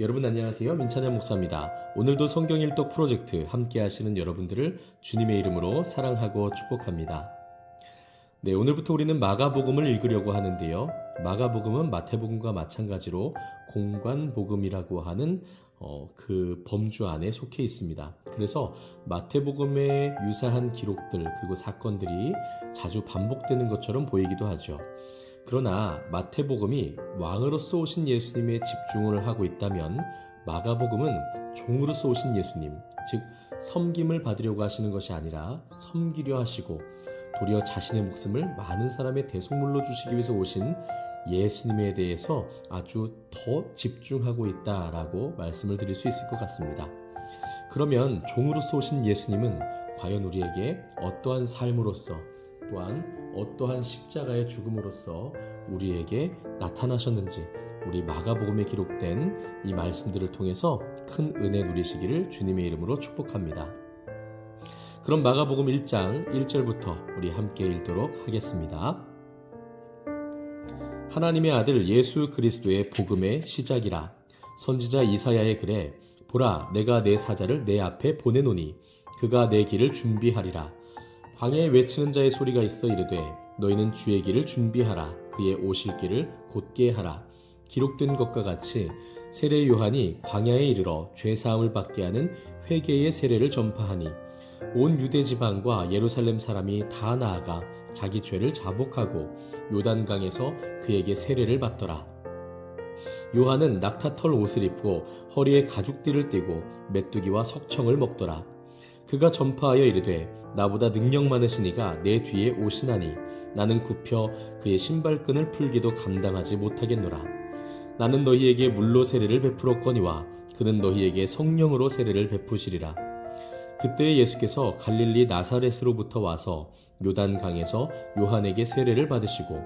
여러분 안녕하세요. 민찬현 목사입니다. 오늘도 성경 일독 프로젝트 함께 하시는 여러분들을 주님의 이름으로 사랑하고 축복합니다. 네, 오늘부터 우리는 마가복음을 읽으려고 하는데요. 마가복음은 마태복음과 마찬가지로 공관복음이라고 하는 어, 그 범주 안에 속해 있습니다. 그래서 마태복음의 유사한 기록들 그리고 사건들이 자주 반복되는 것처럼 보이기도 하죠. 그러나 마태복음이 왕으로서 오신 예수님에 집중을 하고 있다면 마가복음은 종으로서 오신 예수님, 즉 섬김을 받으려고 하시는 것이 아니라 섬기려 하시고 도리어 자신의 목숨을 많은 사람의 대속물로 주시기 위해서 오신 예수님에 대해서 아주 더 집중하고 있다라고 말씀을 드릴 수 있을 것 같습니다. 그러면 종으로서 오신 예수님은 과연 우리에게 어떠한 삶으로서 또한 어떠한 십자가의 죽음으로써 우리에게 나타나셨는지 우리 마가복음에 기록된 이 말씀들을 통해서 큰 은혜 누리시기를 주님의 이름으로 축복합니다. 그럼 마가복음 1장 1절부터 우리 함께 읽도록 하겠습니다. 하나님의 아들 예수 그리스도의 복음의 시작이라 선지자 이사야의 글에 보라 내가 내 사자를 내 앞에 보내노니 그가 내 길을 준비하리라 광야에 외치는 자의 소리가 있어 이르되 너희는 주의 길을 준비하라 그의 오실 길을 곧게 하라 기록된 것과 같이 세례 요한이 광야에 이르러 죄 사함을 받게 하는 회개의 세례를 전파하니 온 유대 지방과 예루살렘 사람이 다 나아가 자기 죄를 자복하고 요단강에서 그에게 세례를 받더라. 요한은 낙타털 옷을 입고 허리에 가죽띠를 띠고 메뚜기와 석청을 먹더라. 그가 전파하여 이르되 나보다 능력 많으신 이가 내 뒤에 오시나니 나는 굽혀 그의 신발끈을 풀기도 감당하지 못하겠노라. 나는 너희에게 물로 세례를 베풀었거니와 그는 너희에게 성령으로 세례를 베푸시리라. 그때 예수께서 갈릴리 나사렛으로부터 와서 요단 강에서 요한에게 세례를 받으시고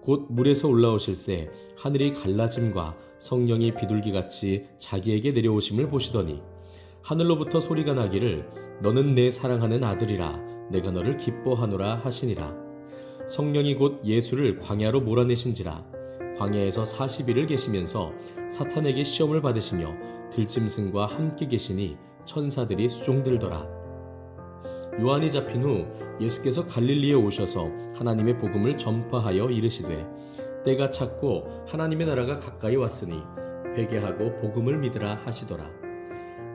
곧 물에서 올라오실새 하늘이 갈라짐과 성령이 비둘기같이 자기에게 내려오심을 보시더니 하늘로부터 소리가 나기를 너는 내 사랑하는 아들이라 내가 너를 기뻐하노라 하시니라 성령이 곧 예수를 광야로 몰아내신지라 광야에서 40일을 계시면서 사탄에게 시험을 받으시며 들짐승과 함께 계시니 천사들이 수종들더라. 요한이 잡힌 후 예수께서 갈릴리에 오셔서 하나님의 복음을 전파하여 이르시되 때가 찼고 하나님의 나라가 가까이 왔으니 회개하고 복음을 믿으라 하시더라.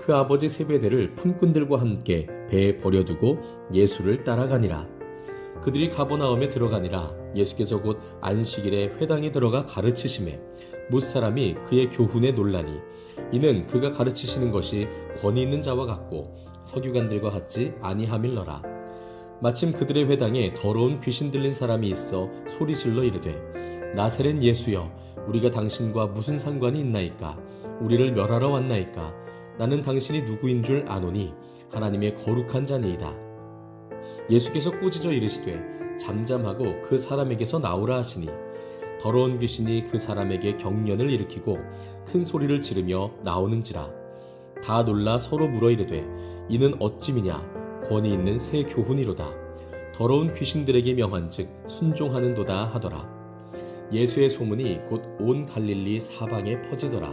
그 아버지 세베대를 품꾼들과 함께 배에 버려두고 예수를 따라가니라. 그들이 가버나움에 들어가니라 예수께서 곧 안식일에 회당에 들어가 가르치심에 뭇 사람이 그의 교훈에 놀라니 이는 그가 가르치시는 것이 권위 있는 자와 같고 서기관들과 같지 아니함일러라. 마침 그들의 회당에 더러운 귀신 들린 사람이 있어 소리질러 이르되 나세렛 예수여 우리가 당신과 무슨 상관이 있나이까 우리를 멸하러 왔나이까 나는 당신이 누구인 줄 아노니 하나님의 거룩한 자니이다. 예수께서 꾸짖어 이르시되 잠잠하고 그 사람에게서 나오라 하시니 더러운 귀신이 그 사람에게 경련을 일으키고 큰 소리를 지르며 나오는지라. 다 놀라 서로 물어 이르되 이는 어찌미냐? 권위 있는 새 교훈이로다. 더러운 귀신들에게 명한즉 순종하는도다 하더라. 예수의 소문이 곧 온 갈릴리 사방에 퍼지더라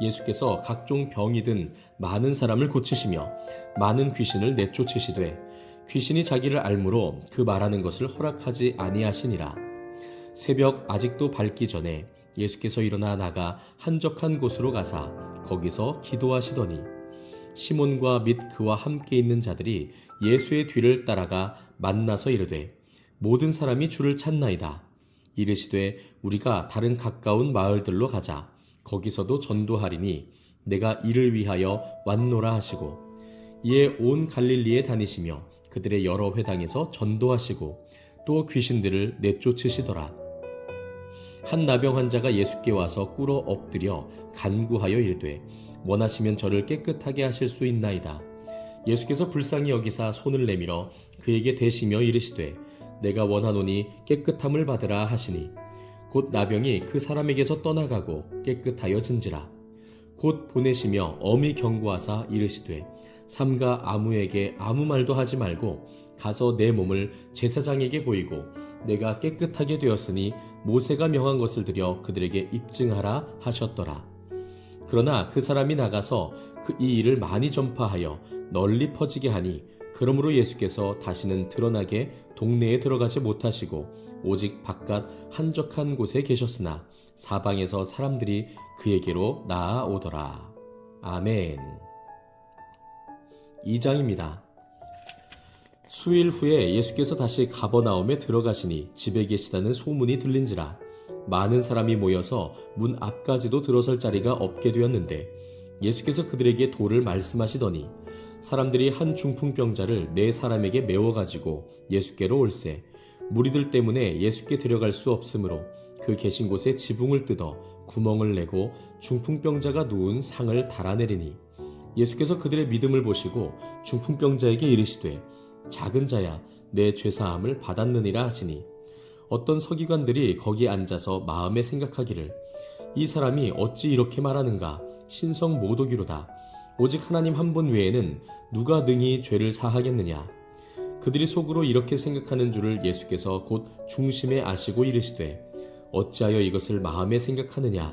예수께서 각종 병이 든 많은 사람을 고치시며 많은 귀신을 내쫓으시되 귀신이 자기를 알므로 그 말하는 것을 허락하지 아니하시니라 새벽 아직도 밝기 전에 예수께서 일어나 나가 한적한 곳으로 가사 거기서 기도하시더니 시몬과 및 그와 함께 있는 자들이 예수의 뒤를 따라가 만나서 이르되 모든 사람이 주를 찾나이다. 이르시되 우리가 다른 가까운 마을들로 가자. 거기서도 전도하리니 내가 이를 위하여 왔노라 하시고 이에 온 갈릴리에 다니시며 그들의 여러 회당에서 전도하시고 또 귀신들을 내쫓으시더라. 한 나병 환자가 예수께 와서 꿇어 엎드려 간구하여 이르되 원하시면 저를 깨끗하게 하실 수 있나이다. 예수께서 불쌍히 여기사 손을 내밀어 그에게 대시며 이르시되 내가 원하노니 깨끗함을 받으라 하시니 곧 나병이 그 사람에게서 떠나가고 깨끗하여진지라 곧 보내시며 엄히 경고하사 이르시되 삼가 아무에게 아무 말도 하지 말고 가서 내 몸을 제사장에게 보이고 내가 깨끗하게 되었으니 모세가 명한 것을 들여 그들에게 입증하라 하셨더라. 그러나 그 사람이 나가서 그 이 일을 많이 전파하여 널리 퍼지게 하니 그러므로 예수께서 다시는 드러나게 동네에 들어가지 못하시고 오직 바깥 한적한 곳에 계셨으나 사방에서 사람들이 그에게로 나아오더라. 아멘. 2장입니다. 수일 후에 예수께서 다시 가버나움에 들어가시니 집에 계시다는 소문이 들린지라 많은 사람이 모여서 문 앞까지도 들어설 자리가 없게 되었는데 예수께서 그들에게 도를 말씀하시더니 사람들이 한 중풍병자를 네 사람에게 메워 가지고 예수께로 올세. 무리들 때문에 예수께 데려갈 수 없으므로 그 계신 곳에 지붕을 뜯어 구멍을 내고 중풍병자가 누운 상을 달아내리니 예수께서 그들의 믿음을 보시고 중풍병자에게 이르시되 작은 자야 내 죄사함을 받았느니라 하시니 어떤 서기관들이 거기 앉아서 마음에 생각하기를 이 사람이 어찌 이렇게 말하는가 신성 모독이로다. 오직 하나님 한 분 외에는 누가 능히 죄를 사하겠느냐? 그들이 속으로 이렇게 생각하는 줄을 예수께서 곧 중심에 아시고 이르시되 어찌하여 이것을 마음에 생각하느냐?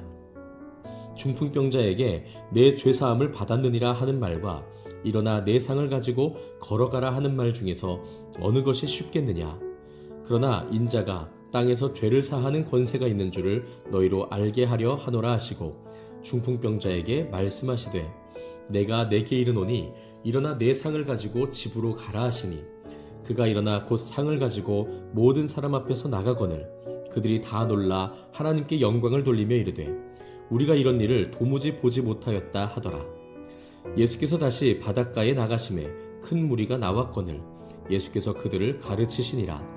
중풍병자에게 내 죄사함을 받았느니라 하는 말과 일어나 내 상을 가지고 걸어가라 하는 말 중에서 어느 것이 쉽겠느냐? 그러나 인자가 땅에서 죄를 사하는 권세가 있는 줄을 너희로 알게 하려 하노라 하시고 중풍병자에게 말씀하시되 내가 내게 이르노니 일어나 내 상을 가지고 집으로 가라 하시니 그가 일어나 곧 상을 가지고 모든 사람 앞에서 나가거늘 그들이 다 놀라 하나님께 영광을 돌리며 이르되 우리가 이런 일을 도무지 보지 못하였다 하더라. 예수께서 다시 바닷가에 나가심에 큰 무리가 나왔거늘 예수께서 그들을 가르치시니라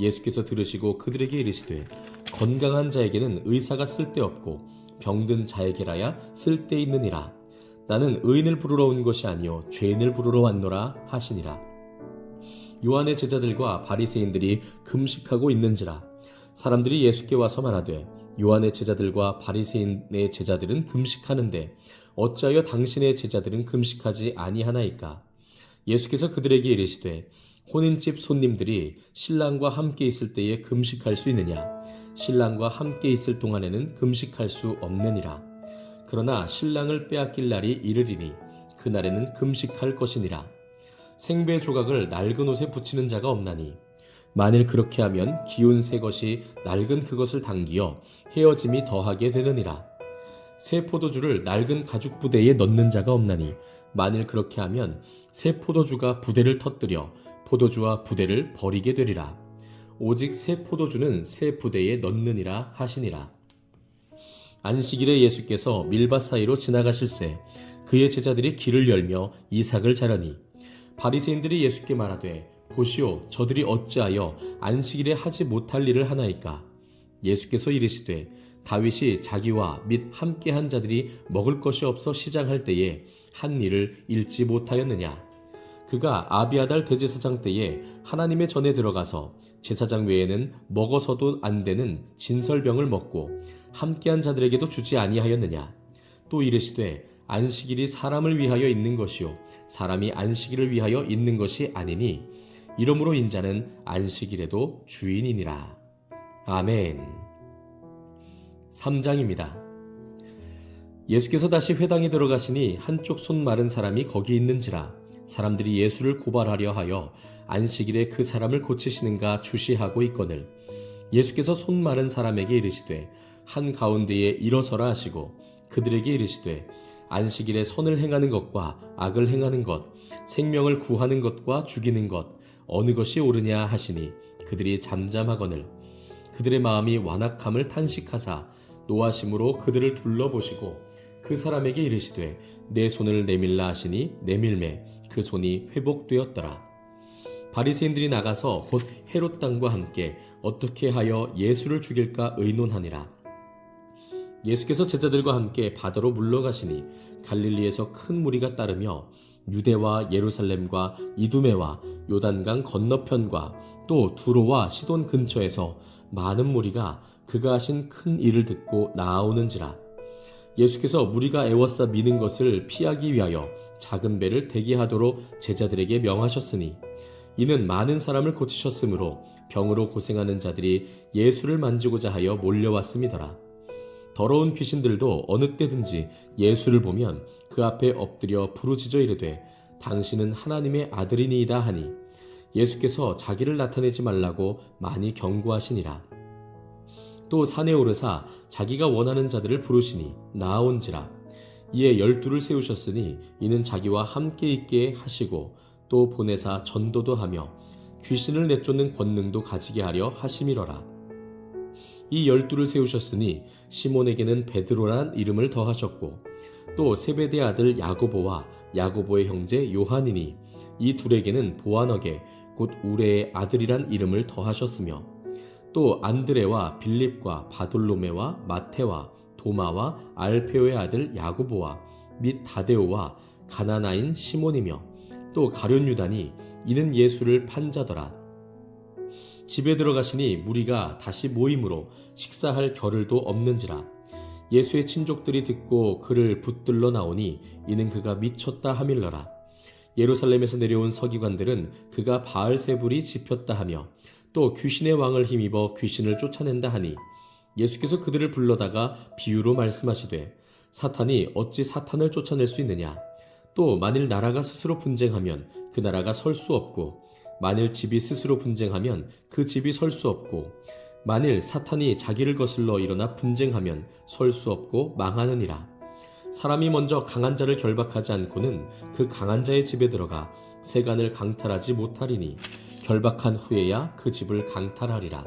예수께서 들으시고 그들에게 이르시되 건강한 자에게는 의사가 쓸데없고 병든 자에게라야 쓸데있느니라. 나는 의인을 부르러 온 것이 아니요 죄인을 부르러 왔노라 하시니라. 요한의 제자들과 바리새인들이 금식하고 있는지라. 사람들이 예수께 와서 말하되 요한의 제자들과 바리새인의 제자들은 금식하는데 어찌하여 당신의 제자들은 금식하지 아니하나이까? 예수께서 그들에게 이르시되 혼인집 손님들이 신랑과 함께 있을 때에 금식할 수 있느냐? 신랑과 함께 있을 동안에는 금식할 수 없느니라. 그러나 신랑을 빼앗길 날이 이르리니 그날에는 금식할 것이니라. 생배 조각을 낡은 옷에 붙이는 자가 없나니 만일 그렇게 하면 기운 새 것이 낡은 그것을 당기어 헤어짐이 더하게 되느니라. 새 포도주를 낡은 가죽 부대에 넣는 자가 없나니 만일 그렇게 하면 새 포도주가 부대를 터뜨려 포도주와 부대를 버리게 되리라. 오직 새 포도주는 새 부대에 넣느니라 하시니라. 안식일에 예수께서 밀밭 사이로 지나가실새 그의 제자들이 길을 열며 이삭을 자려니 바리새인들이 예수께 말하되 보시오 저들이 어찌하여 안식일에 하지 못할 일을 하나이까 예수께서 이르시되 다윗이 자기와 및 함께한 자들이 먹을 것이 없어 시장할 때에 한 일을 잃지 못하였느냐 그가 아비아달 대제사장 때에 하나님의 전에 들어가서 제사장 외에는 먹어서도 안 되는 진설병을 먹고 함께한 자들에게도 주지 아니하였느냐 또 이르시되 안식일이 사람을 위하여 있는 것이요 사람이 안식일을 위하여 있는 것이 아니니 이러므로 인자는 안식일에도 주인이니라. 아멘. 3장입니다. 예수께서 다시 회당에 들어가시니 한쪽 손 마른 사람이 거기 있는지라 사람들이 예수를 고발하려 하여 안식일에 그 사람을 고치시는가 주시하고 있거늘. 예수께서 손 마른 사람에게 이르시되 한 가운데에 일어서라 하시고 그들에게 이르시되 안식일에 선을 행하는 것과 악을 행하는 것 생명을 구하는 것과 죽이는 것 어느 것이 옳으냐 하시니 그들이 잠잠하거늘. 그들의 마음이 완악함을 탄식하사 노하심으로 그들을 둘러보시고 그 사람에게 이르시되 내 손을 내밀라 하시니 내밀매 그 손이 회복되었더라. 바리새인들이 나가서 곧 헤롯 당과 함께 어떻게 하여 예수를 죽일까 의논하니라. 예수께서 제자들과 함께 바다로 물러가시니 갈릴리에서 큰 무리가 따르며 유대와 예루살렘과 이두메와 요단강 건너편과 또 두로와 시돈 근처에서 많은 무리가 그가 하신 큰 일을 듣고 나아오는지라 예수께서 무리가 애워싸 미는 것을 피하기 위하여 작은 배를 대기하도록 제자들에게 명하셨으니 이는 많은 사람을 고치셨으므로 병으로 고생하는 자들이 예수를 만지고자 하여 몰려왔음이더라. 더러운 귀신들도 어느 때든지 예수를 보면 그 앞에 엎드려 부르짖어 이르되 당신은 하나님의 아들이니이다 하니 예수께서 자기를 나타내지 말라고 많이 경고하시니라. 또 산에 오르사 자기가 원하는 자들을 부르시니 나아온지라. 이에 열두를 세우셨으니 이는 자기와 함께 있게 하시고 또 보내사 전도도 하며 귀신을 내쫓는 권능도 가지게 하려 하심이러라. 이 열두를 세우셨으니 시몬에게는 베드로란 이름을 더하셨고 또 세베대 아들 야고보와 야고보의 형제 요한이니 이 둘에게는 보아너게 곧 우레의 아들이란 이름을 더하셨으며 또 안드레와 빌립과 바돌로메와 마테와 도마와 알페오의 아들 야고보와 및 다데오와 가나나인 시몬이며 또 가룟 유다니 이는 예수를 판자더라. 집에 들어가시니 무리가 다시 모임으로 식사할 겨를도 없는지라. 예수의 친족들이 듣고 그를 붙들러 나오니 이는 그가 미쳤다 하밀러라. 예루살렘에서 내려온 서기관들은 그가 바알세불이 집혔다 하며 또 귀신의 왕을 힘입어 귀신을 쫓아낸다 하니 예수께서 그들을 불러다가 비유로 말씀하시되 사탄이 어찌 사탄을 쫓아낼 수 있느냐? 또 만일 나라가 스스로 분쟁하면 그 나라가 설 수 없고 만일 집이 스스로 분쟁하면 그 집이 설 수 없고 만일 사탄이 자기를 거슬러 일어나 분쟁하면 설 수 없고 망하느니라. 사람이 먼저 강한 자를 결박하지 않고는 그 강한 자의 집에 들어가 세간을 강탈하지 못하리니 결박한 후에야 그 집을 강탈하리라.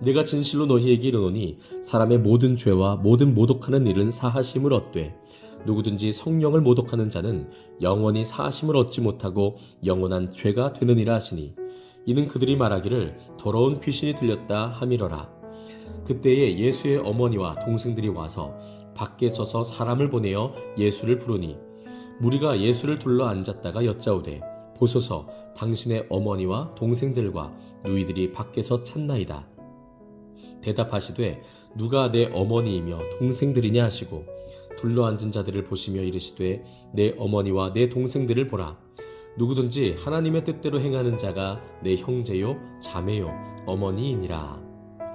내가 진실로 너희에게 이르노니 사람의 모든 죄와 모든 모독하는 일은 사하심을 얻되 누구든지 성령을 모독하는 자는 영원히 사하심을 얻지 못하고 영원한 죄가 되느니라 하시니 이는 그들이 말하기를 더러운 귀신이 들렸다 함이러라. 그때에 예수의 어머니와 동생들이 와서 밖에 서서 사람을 보내어 예수를 부르니 무리가 예수를 둘러 앉았다가 여짜오되 보소서 당신의 어머니와 동생들과 누이들이 밖에서 찾나이다. 대답하시되 누가 내 어머니이며 동생들이냐 하시고 둘러앉은 자들을 보시며 이르시되 내 어머니와 내 동생들을 보라. 누구든지 하나님의 뜻대로 행하는 자가 내 형제요 자매요 어머니이니라.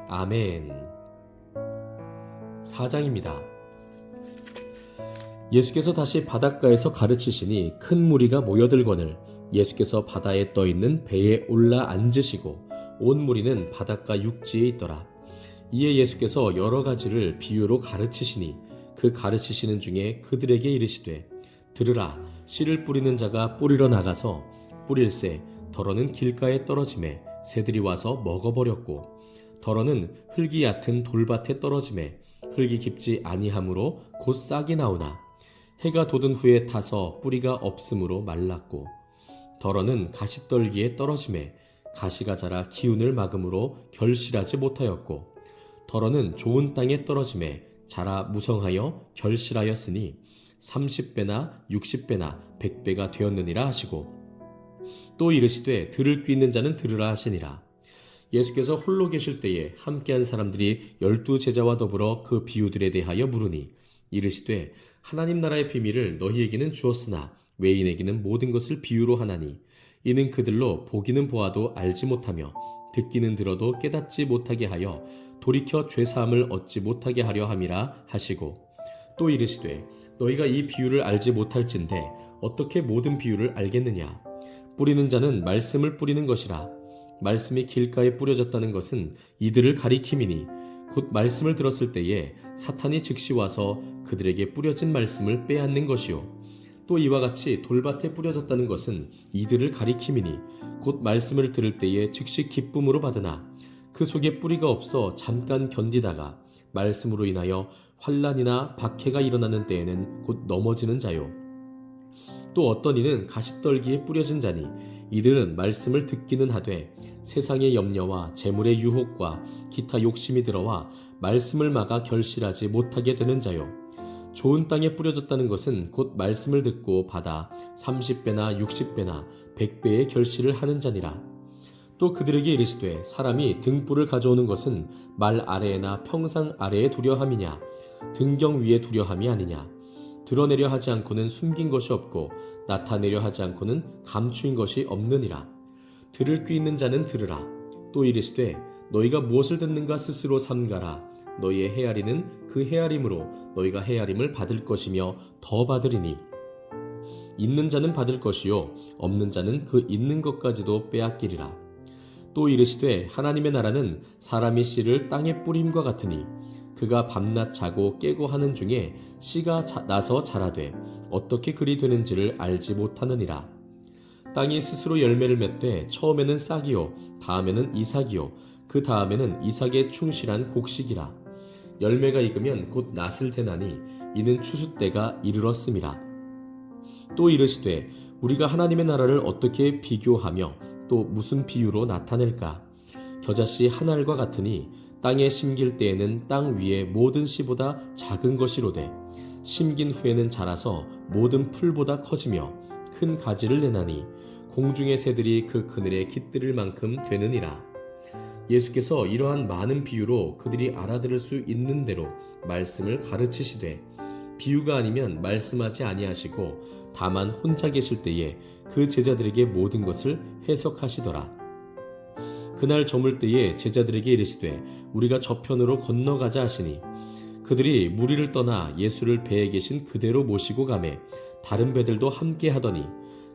아멘. 사장입니다. 예수께서 다시 바닷가에서 가르치시니 큰 무리가 모여들거늘 예수께서 바다에 떠 있는 배에 올라 앉으시고 온 무리는 바닷가 육지에 있더라. 이에 예수께서 여러 가지를 비유로 가르치시니 그 가르치시는 중에 그들에게 이르시되 들으라 씨를 뿌리는 자가 뿌리러 나가서 뿌릴새 덜어는 길가에 떨어짐에 새들이 와서 먹어버렸고 덜어는 흙이 얕은 돌밭에 떨어짐에 흙이 깊지 아니하므로 곧 싹이 나오나 해가 돋은 후에 타서 뿌리가 없으므로 말랐고 덜어는 가시떨기에 떨어짐에 가시가 자라 기운을 막음으로 결실하지 못하였고 덜어는 좋은 땅에 떨어짐에 자라 무성하여 결실하였으니 30배나 60배나 100배가 되었느니라 하시고 또 이르시되 들을 귀 있는 자는 들으라 하시니라. 예수께서 홀로 계실 때에 함께한 사람들이 열두 제자와 더불어 그 비유들에 대하여 물으니 이르시되 하나님 나라의 비밀을 너희에게는 주었으나 외인에게는 모든 것을 비유로 하나니 이는 그들로 보기는 보아도 알지 못하며 듣기는 들어도 깨닫지 못하게 하여 돌이켜 죄 사함을 얻지 못하게 하려 함이라 하시고 또 이르시되 너희가 이 비유를 알지 못할진대 어떻게 모든 비유를 알겠느냐? 뿌리는 자는 말씀을 뿌리는 것이라. 말씀이 길가에 뿌려졌다는 것은 이들을 가리킴이니 곧 말씀을 들었을 때에 사탄이 즉시 와서 그들에게 뿌려진 말씀을 빼앗는 것이요 또 이와 같이 돌밭에 뿌려졌다는 것은 이들을 가리킴이니 곧 말씀을 들을 때에 즉시 기쁨으로 받으나 그 속에 뿌리가 없어 잠깐 견디다가 말씀으로 인하여 환란이나 박해가 일어나는 때에는 곧 넘어지는 자요. 또 어떤 이는 가시떨기에 뿌려진 자니 이들은 말씀을 듣기는 하되 세상의 염려와 재물의 유혹과 기타 욕심이 들어와 말씀을 막아 결실하지 못하게 되는 자요 좋은 땅에 뿌려졌다는 것은 곧 말씀을 듣고 받아 30배나 60배나 100배의 결실을 하는 자니라. 또 그들에게 이르시되 사람이 등불을 가져오는 것은 말 아래에나 평상 아래에 두려함이냐 등경 위에 두려함이 아니냐. 드러내려 하지 않고는 숨긴 것이 없고 나타내려 하지 않고는 감추인 것이 없느니라. 들을 귀 있는 자는 들으라. 또 이르시되 너희가 무엇을 듣는가 스스로 삼가라 너희의 헤아리는 그 헤아림으로 너희가 헤아림을 받을 것이며 더 받으리니. 있는 자는 받을 것이요 없는 자는 그 있는 것까지도 빼앗기리라. 또 이르시되 하나님의 나라는 사람이 씨를 땅에 뿌림과 같으니 그가 밤낮 자고 깨고 하는 중에 씨가 자, 나서 자라되 어떻게 그리 되는지를 알지 못하느니라. 땅이 스스로 열매를 맺되 처음에는 싹이요 다음에는 이삭이요 그 다음에는 이삭의 충실한 곡식이라 열매가 익으면 곧 낫을 대나니 이는 추수 때가 이르렀음이라 또 이르시되 우리가 하나님의 나라를 어떻게 비교하며 또 무슨 비유로 나타낼까 겨자씨 한 알과 같으니 땅에 심길 때에는 땅 위의 모든 씨보다 작은 것이로되 심긴 후에는 자라서 모든 풀보다 커지며 큰 가지를 내나니 공중의 새들이 그 그늘에 깃들을 만큼 되느니라. 예수께서 이러한 많은 비유로 그들이 알아들을 수 있는 대로 말씀을 가르치시되 비유가 아니면 말씀하지 아니하시고 다만 혼자 계실 때에 그 제자들에게 모든 것을 해석하시더라. 그날 저물 때에 제자들에게 이르시되 우리가 저편으로 건너가자 하시니 그들이 무리를 떠나 예수를 배에 계신 그대로 모시고 가매 다른 배들도 함께 하더니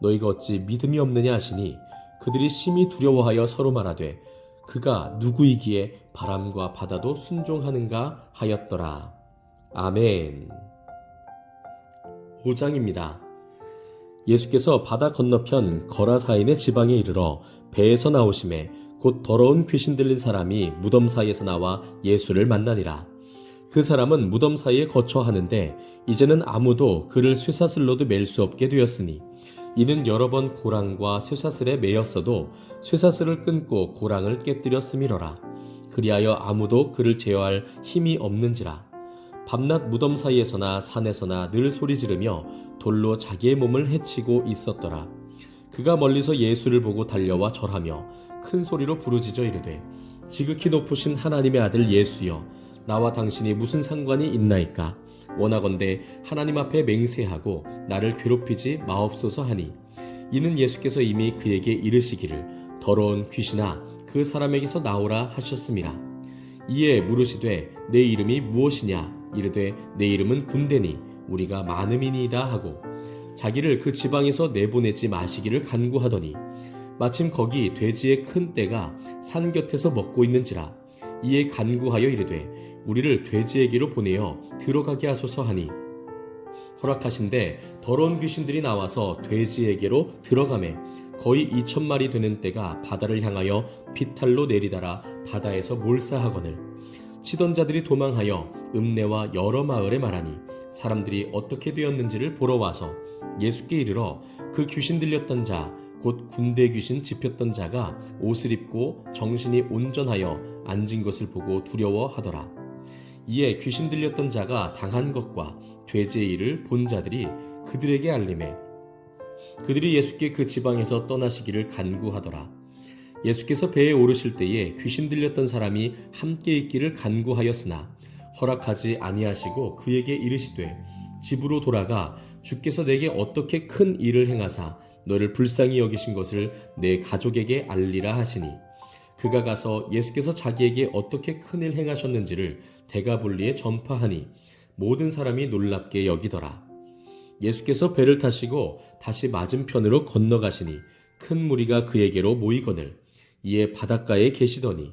너희가 어찌 믿음이 없느냐 하시니 그들이 심히 두려워하여 서로 말하되 그가 누구이기에 바람과 바다도 순종하는가 하였더라. 아멘. 5장입니다. 예수께서 바다 건너편 거라사인의 지방에 이르러 배에서 나오심에 곧 더러운 귀신 들린 사람이 무덤 사이에서 나와 예수를 만나니라. 그 사람은 무덤 사이에 거처 하는데 이제는 아무도 그를 쇠사슬로도 맬 수 없게 되었으니 이는 여러 번 고랑과 쇠사슬에 매였어도 쇠사슬을 끊고 고랑을 깨뜨렸음이러라. 그리하여 아무도 그를 제어할 힘이 없는지라. 밤낮 무덤 사이에서나 산에서나 늘 소리 지르며 돌로 자기의 몸을 해치고 있었더라. 그가 멀리서 예수를 보고 달려와 절하며 큰 소리로 부르짖어 이르되 지극히 높으신 하나님의 아들 예수여 나와 당신이 무슨 상관이 있나이까 원하건대 하나님 앞에 맹세하고 나를 괴롭히지 마옵소서 하니 이는 예수께서 이미 그에게 이르시기를 더러운 귀신아 그 사람에게서 나오라 하셨습니다. 이에 물으시되 내 이름이 무엇이냐 이르되 내 이름은 군대니 우리가 많음이니이다 하고 자기를 그 지방에서 내보내지 마시기를 간구하더니 마침 거기 돼지의 큰 떼가 산 곁에서 먹고 있는지라 이에 간구하여 이르되 우리를 돼지에게로 보내어 들어가게 하소서 하니. 허락하신데 더러운 귀신들이 나와서 돼지에게로 들어가매 거의 2천 마리 되는 떼가 바다를 향하여 비탈로 내리다라 바다에서 몰사하거늘. 치던 자들이 도망하여 읍내와 여러 마을에 말하니 사람들이 어떻게 되었는지를 보러 와서 예수께 이르러 그 귀신 들렸던 자 곧 군대 귀신 집혔던 자가 옷을 입고 정신이 온전하여 앉은 것을 보고 두려워하더라. 이에 귀신 들렸던 자가 당한 것과 죄지의 일을 본 자들이 그들에게 알림해 그들이 예수께 그 지방에서 떠나시기를 간구하더라. 예수께서 배에 오르실 때에 귀신 들렸던 사람이 함께 있기를 간구하였으나 허락하지 아니하시고 그에게 이르시되 집으로 돌아가 주께서 내게 어떻게 큰 일을 행하사 너를 불쌍히 여기신 것을 내 가족에게 알리라 하시니 그가 가서 예수께서 자기에게 어떻게 큰일 행하셨는지를 대가볼리에 전파하니 모든 사람이 놀랍게 여기더라. 예수께서 배를 타시고 다시 맞은편으로 건너가시니 큰 무리가 그에게로 모이거늘 이에 바닷가에 계시더니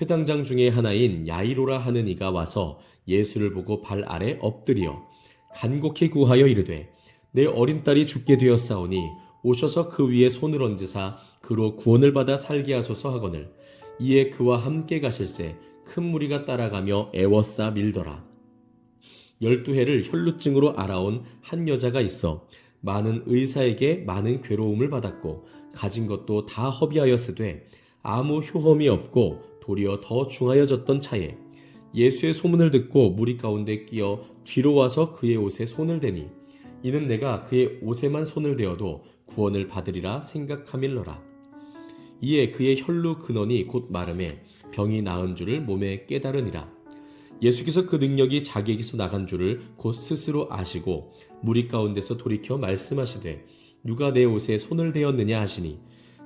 회당장 중에 하나인 야이로라 하는 이가 와서 예수를 보고 발 아래 엎드려 간곡히 구하여 이르되 내 어린 딸이 죽게 되었사오니 오셔서 그 위에 손을 얹으사 그로 구원을 받아 살게 하소서 하거늘. 이에 그와 함께 가실새 큰 무리가 따라가며 애워싸 밀더라. 열두 해를 혈루증으로 알아온 한 여자가 있어 많은 의사에게 많은 괴로움을 받았고 가진 것도 다 허비하였으되 아무 효험이 없고 도리어 더 중하여졌던 차에 예수의 소문을 듣고 무리 가운데 끼어 뒤로 와서 그의 옷에 손을 대니 이는 내가 그의 옷에만 손을 대어도 구원을 받으리라 생각함일러라. 이에 그의 혈루 근원이 곧 마름에 병이 나은 줄을 몸에 깨달으니라. 예수께서 그 능력이 자기에게서 나간 줄을 곧 스스로 아시고 무리 가운데서 돌이켜 말씀하시되 누가 내 옷에 손을 대었느냐 하시니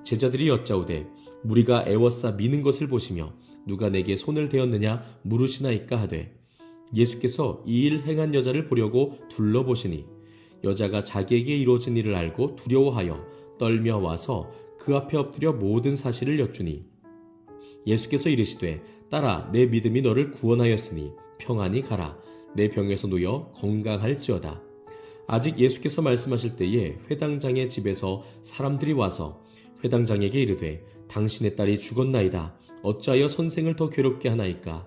제자들이 여짜오되 무리가 애워싸 미는 것을 보시며 누가 내게 손을 대었느냐 물으시나이까 하되 예수께서 이 일 행한 여자를 보려고 둘러보시니 여자가 자기에게 이루어진 일을 알고 두려워하여 떨며 와서 그 앞에 엎드려 모든 사실을 여쭈니 예수께서 이르시되 딸아 내 믿음이 너를 구원하였으니 평안히 가라. 내 병에서 놓여 건강할지어다. 아직 예수께서 말씀하실 때에 회당장의 집에서 사람들이 와서 회당장에게 이르되 당신의 딸이 죽었나이다. 어찌하여 선생을 더 괴롭게 하나이까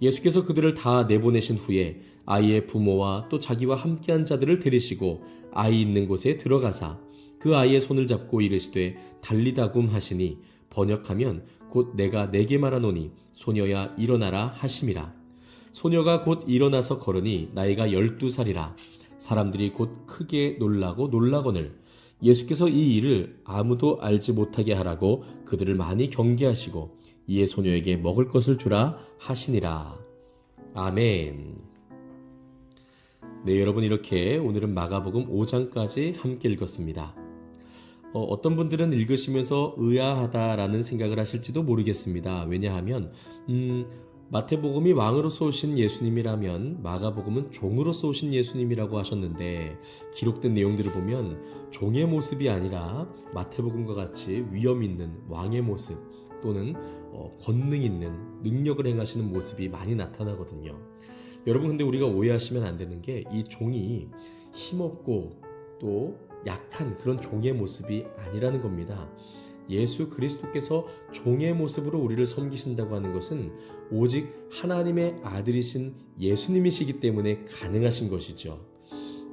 예수께서 그들을 다 내보내신 후에 아이의 부모와 또 자기와 함께한 자들을 데리시고 아이 있는 곳에 들어가사 그 아이의 손을 잡고 이르시되 달리다굼 하시니 번역하면 곧 내가 내게 말하노니 소녀야 일어나라 하심이라. 소녀가 곧 일어나서 걸으니 나이가 열두 살이라. 사람들이 곧 크게 놀라고 놀라거늘 예수께서 이 일을 아무도 알지 못하게 하라고 그들을 많이 경계하시고 이에 소녀에게 먹을 것을 주라 하시니라. 아멘. 네, 여러분 이렇게 오늘은 마가복음 5장까지 함께 읽었습니다. 어, 떤 분들은 읽으시면서 의아하다라는 생각을 하실지도 모르겠습니다. 왜냐하면 음, 마태복음이 왕으로서 오신 예수님이라면 마가복음은 종으로서 오신 예수님이라고 하셨는데 기록된 내용들을 보면 종의 모습이 아니라 마태복음과 같이 위험 있는 왕의 모습 또는 어, 권능 있는 능력을 행하시는 모습이 많이 나타나거든요. 여러분 근데 우리가 오해하시면 안 되는 게 이 종이 힘없고 또 약한 그런 종의 모습이 아니라는 겁니다. 예수 그리스도께서 종의 모습으로 우리를 섬기신다고 하는 것은 오직 하나님의 아들이신 예수님이시기 때문에 가능하신 것이죠.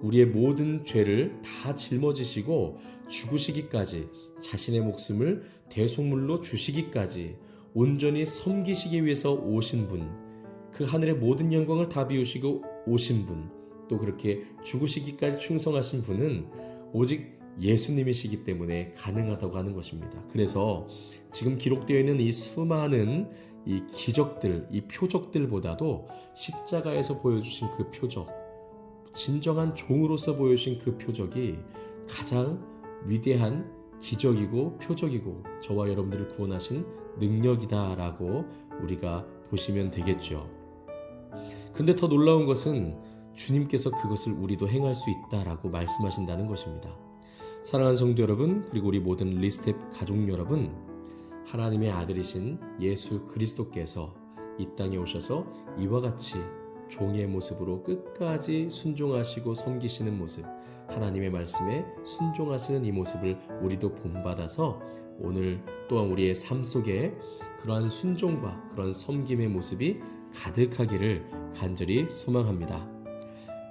우리의 모든 죄를 다 짊어지시고 죽으시기까지 자신의 목숨을 대속물로 주시기까지 온전히 섬기시기 위해서 오신 분, 그 하늘의 모든 영광을 다 비우시고 오신 분, 또 그렇게 죽으시기까지 충성하신 분은 오직 예수님이시기 때문에 가능하다고 하는 것입니다. 그래서 지금 기록되어 있는 이 수많은 이 기적들, 이 표적들보다도 십자가에서 보여주신 그 표적, 진정한 종으로서 보여주신 그 표적이 가장 위대한 기적이고 표적이고 저와 여러분들을 구원하신 능력이다라고 우리가 보시면 되겠죠. 근데 더 놀라운 것은 주님께서 그것을 우리도 행할 수 있다라고 말씀하신다는 것입니다. 사랑하는 성도 여러분, 그리고 우리 모든 리스텝 가족 여러분, 하나님의 아들이신 예수 그리스도께서 이 땅에 오셔서 이와 같이 종의 모습으로 끝까지 순종하시고 섬기시는 모습, 하나님의 말씀에 순종하시는 이 모습을 우리도 본받아서 오늘 또한 우리의 삶 속에 그러한 순종과 그런 섬김의 모습이 가득하기를 간절히 소망합니다.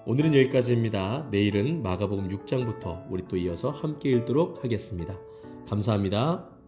오늘은 여기까지입니다. 내일은 마가복음 6장부터 우리 또 이어서 함께 읽도록 하겠습니다. 감사합니다.